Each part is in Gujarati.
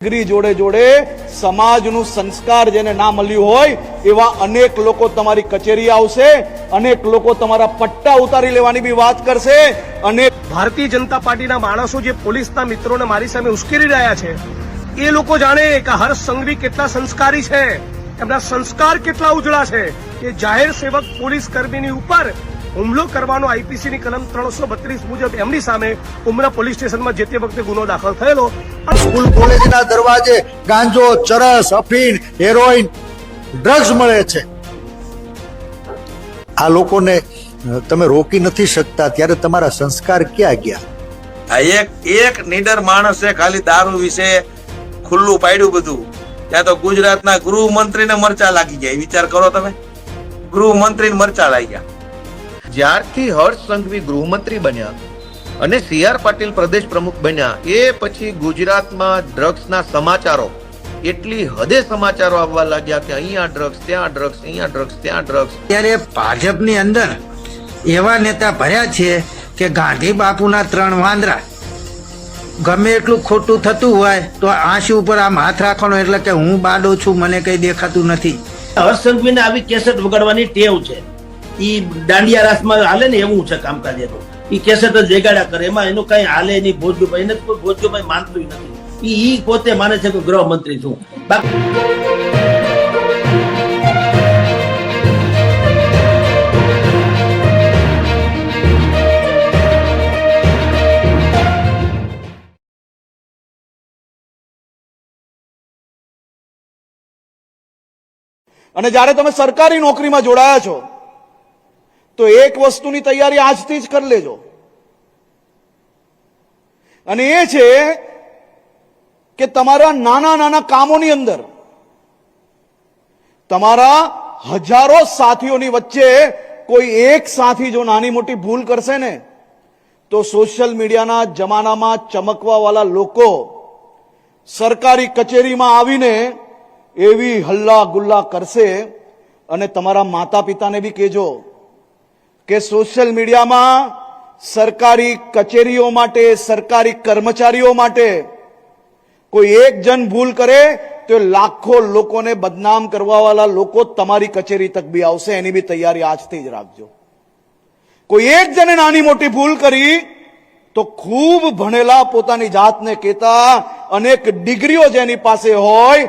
ડિગ્રી જોડે જોડે સમાજનું સંસ્કાર જેને ના મળ્યું હોય, એવા અનેક લોકો તમારી કચેરી આવશે, અનેક લોકો તમારા પટ્ટા ઉતારી લેવાની બી વાત કરશે અને ભારતીય જનતા પાર્ટીના માણસો જે પોલીસના મિત્રોને મારી સામે ઉશ્કેરી રહ્યા છે, એ લોકો જાણે કે હર્ષ સંઘવી કેટલા સંસ્કારી છે, એમના સંસ્કાર કેટલા ઉજળા છે, કે જાહેર સેવક પોલીસ કર્મીની ઉપર હુમલો કરવાનો આઈપીસીની કલમ ત્રણસો બત્રીસ મુજબ એમની સામે ઉમરા પોલીસ સ્ટેશનમાં જે તે વખતે ગુનો દાખલ થયેલો. સ્કૂલ કોલેજના દરવાજે ગાંજો ચરસ અફીણ હેરોઈન ડ્રગ્સ મળે છે. આ લોકોને તમે રોકી નથી શકતા ત્યારે તમારા સંસ્કાર ક્યાં ગયા? આ એક એક નીડર માણસે ખાલી દારૂ વિશે ખુલ્લું પાડ્યું બધું. ત્યાં તો ગુજરાતના ગૃહમંત્રીને મરચા લાગી ગયા. એ વિચાર કરો તમે. ગૃહમંત્રીને મરચા લાગી ગયા જ્યારથી હર્ષ સંઘવી ગૃહમંત્રી બન્યા અને સી આર પાટીલ પ્રદેશ પ્રમુખ બન્યા એ પછી ગુજરાતમાં ડ્રગ્સના સમાચારો એટલી હદે સમાચારો આવવા લાગ્યા કે અહીંયા ડ્રગ્સ ત્યાં ડ્રગ્સ અહીંયા ડ્રગ્સ ત્યાં ડ્રગ્સ. ત્યારે ભાજપની અંદર એવા નેતા ભર્યા છે કે ગાંધી બાપુના ત્રણ વાંદરા. ગમે એટલું ખોટું થતું હોય તો આંસી ઉપર આમ હાથ રાખવાનો એટલે કે હું બાડો છું મને કઈ દેખાતું નથી. હર્ષ સંઘવીને આવી કેસેટ વગાડવાની ટેવ છે. ઈ દાંડિયા રાસમાં હાલે ને એવું છે કામકાજ એનું એ કેસેટ જ વેગાડ્યા કરે. એમાં એનું કઈ હાલે નહીં ભોજુભાઈ એને કોઈ ભોજુભાઈ માનતું નથી. ઈ પોતે માને છે કે ગૃહમંત્રી છું. અને જ્યારે તમે સરકારી નોકરીમાં જોડાયા છો તો એક વસ્તુની તૈયારી આજથી જ કરી લેજો. અને એ છે કે તમારા નાના નાના કામોની અંદર, તમારા હજારો સાથીઓની વચ્ચે કોઈ એક સાથી જો નાની મોટી ભૂલ કરશે ને, તો સોશિયલ મીડિયાના જમાનામાં ચમકવાવાળા લોકો સરકારી કચેરીમાં આવીને એવી હલ્લા ગુલ્લા કરશે અને તમારા માતા પિતાને બી કહેજો કે સોશિયલ મીડિયામાં સરકારી કચેરીઓ માટે, સરકારી કર્મચારીઓ માટે કોઈ એક જણ ભૂલ કરે, તો લાખો લોકોને બદનામ કરવાવાળા લોકો તમારી કચેરી તક બી આવશે. એની બી તૈયારી આજથી જ રાખજો. કોઈ એક જણે નાની મોટી ભૂલ કરી, તો ખૂબ ભણેલા પોતાની જાતને કહેતા અનેક ડિગ્રીઓ જેની પાસે હોય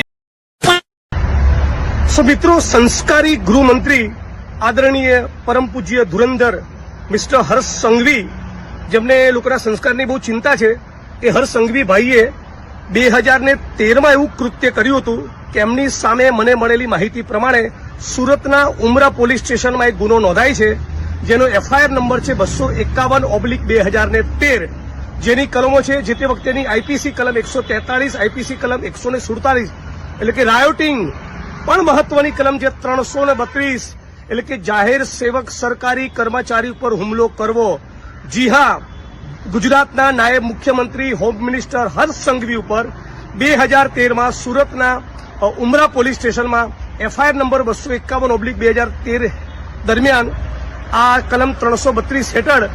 સો મિત્રો, સંસ્કારી ગૃહમંત્રી આદરણીય પરમ પૂજ્ય ધુરંધર મિસ્ટર હર્ષ સંઘવી, જેમને લોકોના સંસ્કારની બહુ ચિંતા છે, એ હર્ષ સંઘવી ભાઈએ બે હજાર ને તેરમાં એવું કૃત્ય કર્યું હતું કે એમની સામે મને મળેલી માહિતી પ્રમાણે સુરતના ઉમરા પોલીસ સ્ટેશનમાં એક ગુનો નોંધાય છે, જેનો એફઆઈઆર નંબર છે બસો એકાવન ઓબ્લિક બે હજાર ને તેર, જેની કલમો છે જે તે વખતેની આઈપીસી કલમ એકસો તેતાળીસ, આઈપીસી કલમ એકસો સુડતાલીસ એટલે કે રાયોટિંગ પણ મહત્વની કલમ છે ત્રણસો ને બત્રીસ. એટલે કે જાહેર સેવક સરકારી કર્મચારી ઉપર હુમલો કરવો. જી હા, ગુજરાતના નાયબ મુખ્યમંત્રી, હોમ મિનિસ્ટર હર્ષ સંઘવી ઉપર બે હજાર તેરમાં સુરતના ઉમરા પોલીસ સ્ટેશનમાં એફઆઈઆર નંબર બસો એકાવન ઓબ્લિક બે હજાર તેર દરમિયાન આ કલમ ત્રણસો બત્રીસ હેઠળ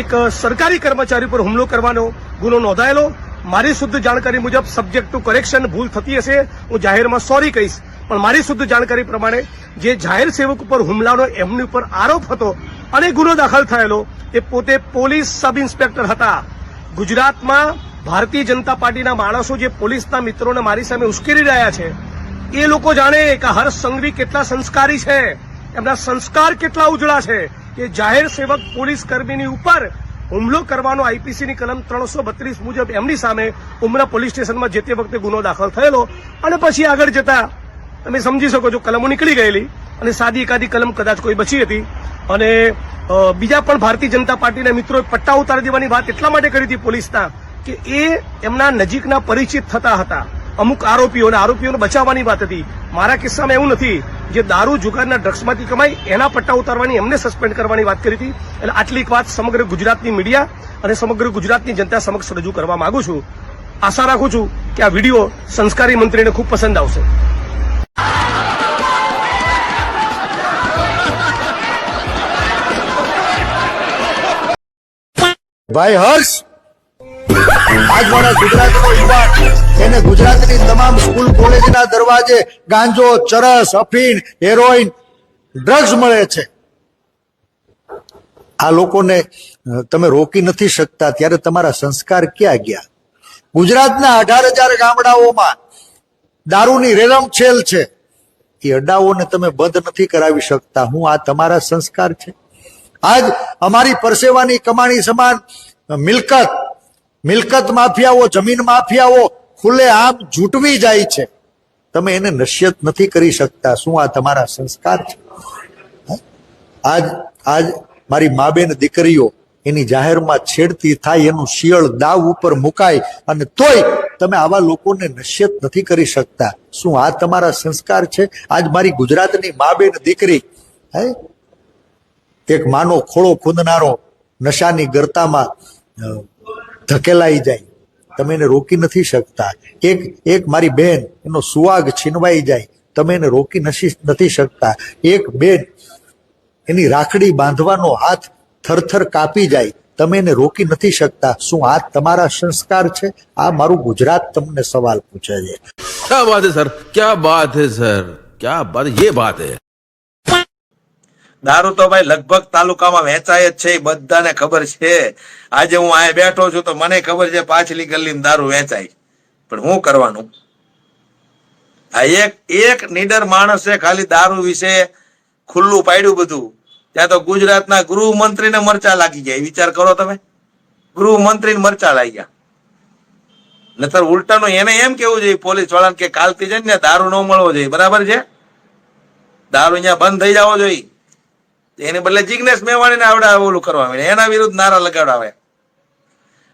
એક સરકારી કર્મચારી પર હુમલો કરવાનો ગુનો નોંધાયેલો. મારી શુદ્ધ જાણકારી મુજબ સબ્જેક્ટ ટુ કરેક્શન ભૂલ થતી હશે. હું જાહેરમાં સોરી કહીશ. પણ મારી શુદ્ધ જાણકારી પ્રમાણે જે જાહેર સેવક ઉપર હુમલાનો એમની ઉપર આરોપ હતો અને ગુનો દાખલ થયેલો, એ પોતે પોલીસ સબ ઇન્સ્પેક્ટર હતા. ગુજરાતમાં ભારતીય જનતા પાર્ટીના માણસો જે પોલીસના મિત્રોને મારી સામે ઉશ્કેરી રહ્યા છે, એ લોકો જાણે કે હર્ષ સંઘવી કેટલા સંસ્કારી છે. એમના સંસ્કાર કેટલા ઉજળા છે કે જાહેર સેવક પોલીસ કર્મીની ઉપર હુમલો કરવાનો આઈપીસીની કલમ ત્રણસો બત્રીસ મુજબ એમની સામે ઉમરા પોલીસ સ્ટેશનમાં જે તે વખતે ગુનો દાખલ થયેલો. અને પછી આગળ જતા તમે સમજી શકો છો, કલમો નીકળી ગયેલી અને સાદી એકાદી કલમ કદાચ કોઈ બચી હતી. અને બીજા પણ ભારતીય જનતા પાર્ટીના મિત્રોએ પટ્ટા ઉતારી દેવાની વાત એટલા માટે કરી હતી પોલીસના કે એ એમના નજીકના પરિચિત થતા હતા. અમુક આરોપીઓને આરોપીઓને બચાવવાની વાત હતી. મારા કિસ્સામાં એવું નથી જે દારૂ, જુગારના ડ્રગ્સમાંથી કમાઈ એના પટ્ટા ઉતારવાની એમને સસ્પેન્ડ કરવાની વાત કરી હતી. એટલે આટલી વાત સમગ્ર ગુજરાતની મીડિયા અને સમગ્ર ગુજરાતની જનતા સમક્ષ રજૂ કરવા માંગુ છું. આશા રાખું છું કે આ વીડિયો સંસ્કારી મંત્રીને ખૂબ પસંદ આવશે. ભાઈ, હર્ષ! આજ મારા ગુજરાતનો યુવાન, એને ગુજરાતની તમામ સ્કૂલ, કોલેજના દરવાજે ગાંજો, ચરસ, અફીણ, હેરોઈન, ડ્રગ્સ મળે છે. આ લોકોને તમે રોકી નથી શકતા, ત્યારે તમારા સંસ્કાર ક્યાં ગયા? ગુજરાતના અઢાર હજાર ગામડાઓમાં દારૂની રેલમછેલ છે. એ અડાઓને તમે બંધ નથી કરાવી શકતા. હું આ તમારા સંસ્કાર છે. આજ અમારી પરસેવાની કમાણી સમાન મિલકત મિલકત માફિયાઓ, જમીન માફિયાઓ ખુલ્લે આમ જૂટવી જાય છે. તમે એને નશ્યત નથી કરી શકતા. શું આ તમારા સંસ્કાર છે? આજ આજ મારી મા બેન દીકરીઓ એની જાહેરમાં છેડતી થાય, એનું શિયળ દાવ ઉપર મુકાય અને તોય તમે આવા લોકોને નશ્યત નથી કરી શકતા. શું આ તમારા સંસ્કાર છે? આજ મારી ગુજરાતની મા બેન દીકરી, હે? એક માનો ખોળો ખૂંદનારો નશાની ગરતામાં ધકેલાઈ જાય. તમે એને રોકી નથી શકતા. એક એક મારી બેન, એનો સુવાગ છીનવાઈ જાય. તમે એને રોકી નથી શકતા. એક બેન, એની રાખડી બાંધવાનો હાથ થરથર કાપી જાય. તમે એને રોકી નથી શકતા. શું આ તમારા સંસ્કાર છે? આ મારું ગુજરાત તમને સવાલ પૂછે છે. ક્યા બાત હે, સર? ક્યાં બાત હે, સર? ક્યાં બાત? યે બાત હે. દારૂ તો ભાઈ લગભગ તાલુકામાં વેચાય જ છે, એ બધાને ખબર છે. આજે હું અહીંયા બેઠો છું તો મને ખબર છે પાછલી ગલ્લી દારૂ વેચાય. પણ હું કરવાનું? આ એક એક નીડર માણસે ખાલી દારૂ વિશે ખુલ્લું પાડ્યું બધું. ત્યાં તો ગુજરાતના ગૃહમંત્રીને મરચા લાગી ગયા. વિચાર કરો તમે. ગૃહમંત્રી મરચા લાગી ગયા નતર ઉલટાનું એને એમ કેવું જોઈએ પોલીસ વાળાને કે કાલથી છે ને દારૂ ન મળવો જોઈએ. બરાબર છે? દારૂ અહીંયા બંધ થઈ જવો જોઈએ. એને બદલે જિગ્નેશ મેવાણીને આવડે ઓલું કરવા માંડે. એના વિરુદ્ધ નારા લગાડાવે.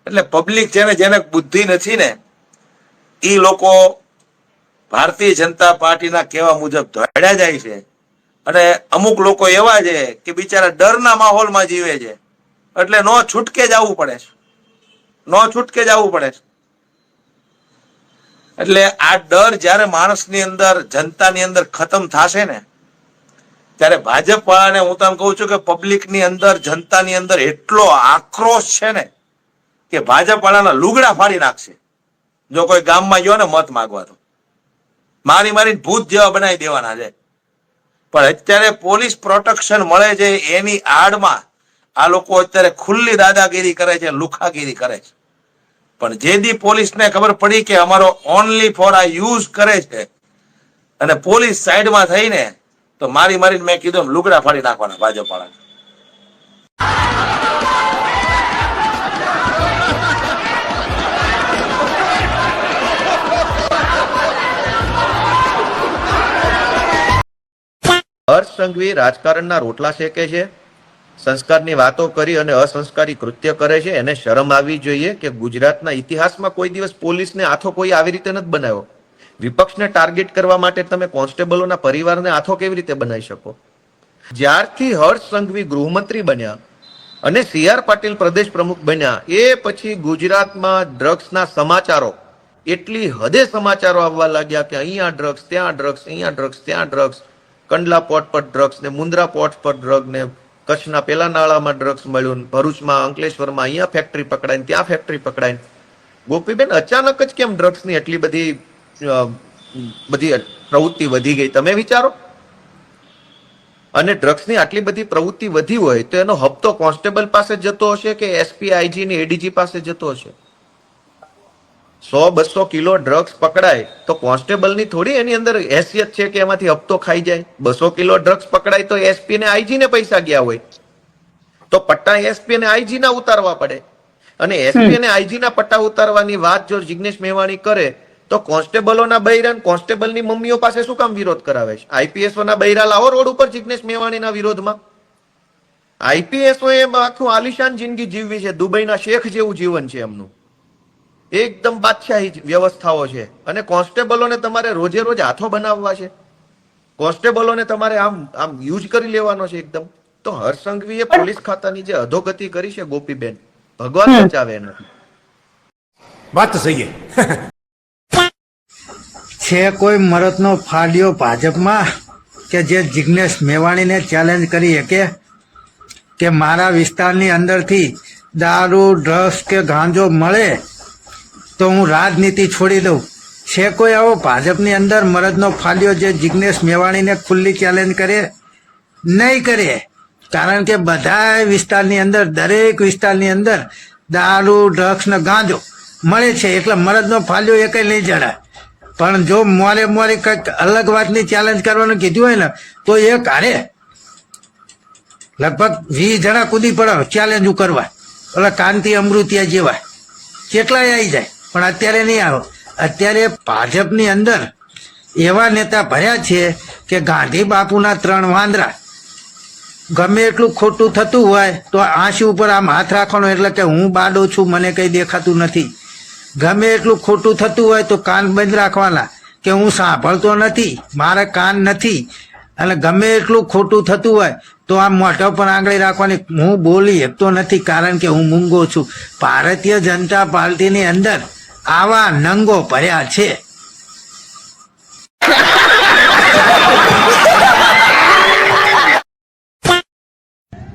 એટલે પબ્લિક જેને જેને બુદ્ધિ નથી ને એ લોકો ભારતીય જનતા પાર્ટીના કહેવા મુજબ ધોડ્યા જાય છે. અને અમુક લોકો એવા છે કે બિચારા ડરના માહોલમાં જીવે છે. એટલે નો છૂટકે જ આવવું પડે છે. નો છૂટકે જ આવવું પડે છે. એટલે આ ડર જ્યારે માણસની અંદર, જનતાની અંદર ખતમ થશે ને ત્યારે ભાજપ વાળાને હું તમને કહું છું કે પબ્લિકની અંદર, જનતાની અંદર એટલો આક્રોશ છે ને કે ભાજપ વાળાના લુગડા ફાડી નાખશે. જો કોઈ ગામમાં ગયો ને મત માગવા તો. મારી મારીને ભૂત જેવા બનાવી દેવાના છે. પણ અત્યારે પોલીસ પ્રોટેક્શન મળે છે એની આડમાં. આ લોકો અત્યારે ખુલ્લી દાદાગીરી કરે છે, લુખાગીરી કરે છે. પણ જે દી પોલીસને ખબર પડી કે અમારો ઓનલી ફોર આ યુઝ કરે છે. અને પોલીસ સાઈડમાં થઈને તો મારી મારીને મેં કીધું લુગડા ફાડી નાખવાના ભાજપ વાળા હર્ષ સંઘવી રાજકારણના રોટલા શેકે છે? સંસ્કારની વાતો કરી અને અસંસ્કારી કૃત્ય કરે છે? એને શરમ આવવી જોઈએ કે ગુજરાતના ઇતિહાસમાં કોઈ દિવસ પોલીસને આથો કોઈ આવી રીતે નથી બનાવ્યો? વિપક્ષને ટાર્ગેટ કરવા માટે તમે કોન્સ્ટેબલોના પરિવારને આથો કેવી રીતે બનાવી શકો? જ્યારથી હર્ષ સંઘવી ગૃહમંત્રી બન્યા અને સી આર પાટીલ પ્રદેશ પ્રમુખ બન્યા, એ પછી ગુજરાતમાં ડ્રગ્સના સમાચારો એટલી હદે સમાચારો આવવા લાગ્યા કે અહીંયા ડ્રગ્સ, ત્યાં ડ્રગ્સ, અહીંયા ડ્રગ્સ, ત્યાં ડ્રગ્સ, કંડલા પોર્ટ પર ડ્રગ્સ ને મુન્દ્રા પોર્ટ પર ડ્રગ ને કચ્છના પેલા નાળામાં ડ્રગ્સ મળ્યું ભરૂચમાં, અંકલેશ્વરમાં અહીંયા ફેક્ટરી પકડાય ત્યાં ફેક્ટરી પકડાય ગોપીબેન, અચાનક જ કેમ ડ્રગ્સની એટલી બધી બધી પ્રવૃત્તિ વધી ગઈ. તમે વિચારો. અને ડ્રગ્સની આટલી બધી પ્રવૃત્તિ વધી હોય તો એનો હપ્તો કોન્સ્ટેબલ પાસે જતો હશે કે એસપી આઈજી ને એડીજી પાસે જતો હશે? સો બસો કિલો ડ્રગ્સ પકડાય તો કોન્સ્ટેબલની થોડી એની અંદર હેસિયત છે કે એમાંથી હપ્તો ખાઈ જાય? બસો કિલો ડ્રગ્સ પકડાય તો એસપી ને આઈજી ને પૈસા ગયા હોય. તો પટ્ટા એસપી ને આઈજી ના ઉતારવા પડે. અને એસપી ને આઈજી ના પટ્ટા ઉતારવાની વાત જો જિગ્નેશ મેવાણી કરે તો કોન્સ્ટેબલોના બૈરાન કોન્સ્ટેબલની મમ્મીઓ પાસે શું કામ વિરોધ કરાવે છે? આઈપીએસઓના બૈરા લાવો રોડ ઉપર જિગ્નેશ મેવાણીના વિરોધમાં? આઈપીએસઓ એ આખું આલિશાન જિંદગી જીવવી છે દુબઈના શેખ જેવું જીવન છે એમનું. એકદમ બાદશાહી વ્યવસ્થાઓ છે. અને કોન્સ્ટેબલોને તમારે રોજે રોજ હાથો બનાવવા છે. કોન્સ્ટેબલોને તમારે આમ આમ યુઝ કરી લેવાનો છે એકદમ. તો હર્ષંઘવીએ પોલીસ ખાતાની જે અધોગતિ કરી છે ગોપીબેન ભગવાન બચાવે એનાથી. વાત સહી છે કોઈ મરદનો ફાડ્યો ભાજપમાં કે જે જિગ્નેશ મેવાણીને ચેલેન્જ કરી શકે? કે મારા વિસ્તારની અંદરથી દારૂ ડ્રગ્સ કે ગાંજો મળે તો હું રાજનીતિ છોડી દઉં? છે કોઈ આવો ભાજપની અંદર મરદનો ફાલ્યો જે જિગ્નેશ મેવાણીને ખુલ્લી ચેલેન્જ કરે? નહીં કરે. કારણ કે બધા વિસ્તારની અંદર, દરેક વિસ્તારની અંદર દારૂ ડ્રગ્સ ને ગાંજો મળે છે. એટલે મરદનો ફાલ્યો એ કઈ નહીં જણાય. પણ જો મોરે મોરે કંઈક અલગ વાતની ચેલેન્જ કરવાનું કીધું હોય ને, તો એ કાઢે. લગભગ વીસ જણા કૂદી પડે ચેલેન્જ કરવા. ઓલા કાંતિ અમૃતિયા જેવા. કેટલાય આવી જાય, પણ અત્યારે નહીં આવો. અત્યારે ભાજપની અંદર એવા નેતા ભર્યા છે કે ગાંધી બાપુના ત્રણ વાંદરા. ગમે એટલું ખોટું થતું હોય, તો આંસી ઉપર આમ હાથ રાખવાનો એટલે કે હું બાડો છું, મને કંઈ દેખાતું નથી. ગમે એટલું ખોટું થતું હોય તો કાન બંધ રાખવાના કે હું સાંભળતો નથી, મારે કાન નથી. અને ગમે એટલું ખોટું થતું હોય તો આમ મોઢા પર આંગળી રાખવાની. હું બોલી શકતો નથી કારણ કે હું મૂંગો છું. ભારતીય જનતા પાર્ટીની અંદર આવા નંગો ભર્યા છે.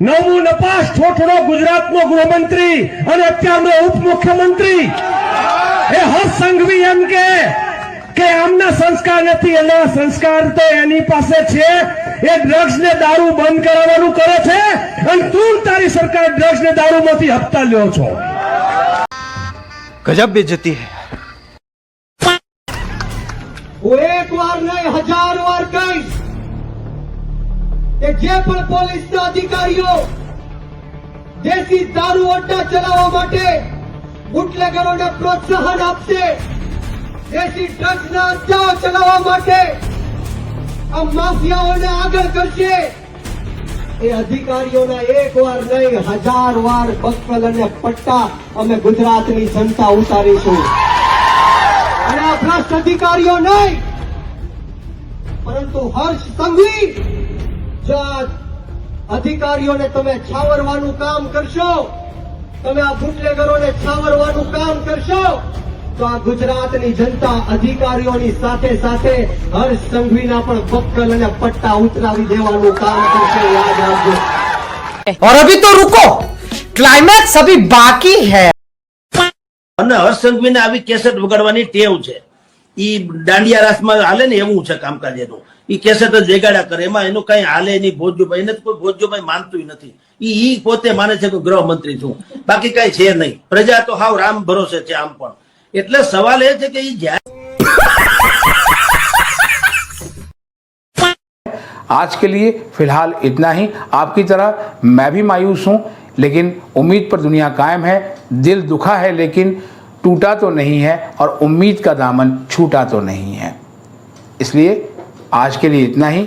નવું નપાસ ઠોઠડો ગુજરાતનો ગૃહમંત્રી અને અત્યારનો ઉપમુખ્યમંત્રી. એ હર્ષ સંઘવી એમ કે કે આમના સંસ્કાર નથી એના સંસ્કાર તો એની પાસે છે. એ ડ્રગ્સ ને દારૂ બંધ કરાવવાનું કરે છે અને તું તારી સરકાર ડ્રગ્સ ને દારૂ માંથી હપ્તા લ્યો છો. ગજબ બેજતી હે. એક વાર નહીં હજાર વાર કહીશ કે જે પણ પોલીસ અધિકારીઓ દેશી દારૂ અડ્ડા ચલાવવા માટે બુટલેગરોને પ્રોત્સાહન આપશે. દેશી ડ્રગ્સના અડ્ડાઓ ચલાવવા માટે આ માફિયાઓને આગળ કરશે. એ અધિકારીઓના એક વાર નહીં, હજાર વાર બક્કલ અને પટ્ટા અમે ગુજરાતની જનતા ઉતારીશું. અને આ ભ્રષ્ટ અધિકારીઓ નહીં, પરંતુ હર્ષ સંઘવી જો અધિકારીઓને તમે છાવરવાનું કામ કરશો. તમે આ બુટલેગરોને છાવરવાનું કામ કરશો તો આ ગુજરાતની જનતા અધિકારીઓની સાથે સાથે હર્ષ સંઘવીના પણ બક્કલ અને પટ્ટા ઉતરાવી દેવાનું કામ કરશે યાદ રાખજો और अभी तो रुको क्लाइमैक्स अभी बाकी है અને હર્ષ સંઘવીને આવી કેસેટ વગાડવાની ટેવ છે ઈ દાંડિયા રાસમાં હાલે ને એવું છે કામકાજ એનું ઈ કેસેટ જ વેગાડ્યા કરે એમાં એનું કઈ હાલે નહીં ભોજુભાઈ એને તો કોઈ ભોજુભાઈ માનતું નથી ઈ ઈ પોતે માને છે કે ગૃહમંત્રી છું બાકી કઈ છે નહીં પ્રજા તો હાવ રામ ભરોસે છે આમ પણ એટલે સવાલ એ છે કે ઈ જ્યારે आज के लिए फिलहाल इतना ही आपकी तरह मैं भी मायूस हूँ लेकिन उम्मीद पर दुनिया कायम है दिल दुखा है लेकिन टूटा तो नहीं है और उम्मीद का दामन छूटा तो नहीं है इसलिए आज के लिए इतना ही